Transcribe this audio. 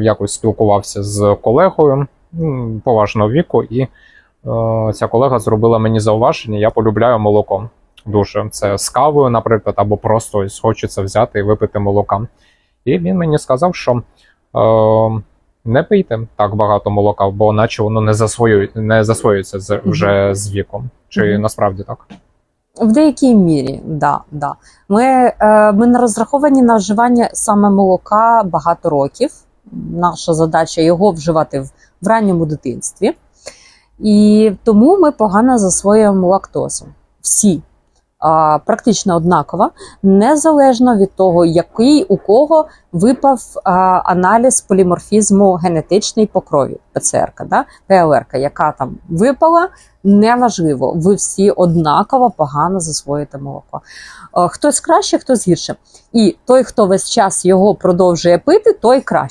якось спілкувався з колегою поважного віку, і е, ця колега зробила мені зауваження. Я полюбляю молоко дуже. Це з кавою, наприклад, або просто ось хочеться взяти і випити молока. І він мені сказав, що е, не пийте так багато молока, бо наче воно не засвоює, не засвоюється з, вже з віком. Чи Мгм. насправді так? В деякій мірі, да, да. Ми, е, ми не розраховані на вживання саме молока багато років. Наша задача його вживати в, в ранньому дитинстві. І тому ми погано засвоюємо лактозу. Всі. А, практично однаково, незалежно від того, який у кого випав а, аналіз поліморфізму генетичний по крові, ПЦР, да? ПЛР, яка там випала, неважливо. Ви всі однаково погано засвоїте молоко. Хтось краще, хтось гірше. І той, хто весь час його продовжує пити, той краще.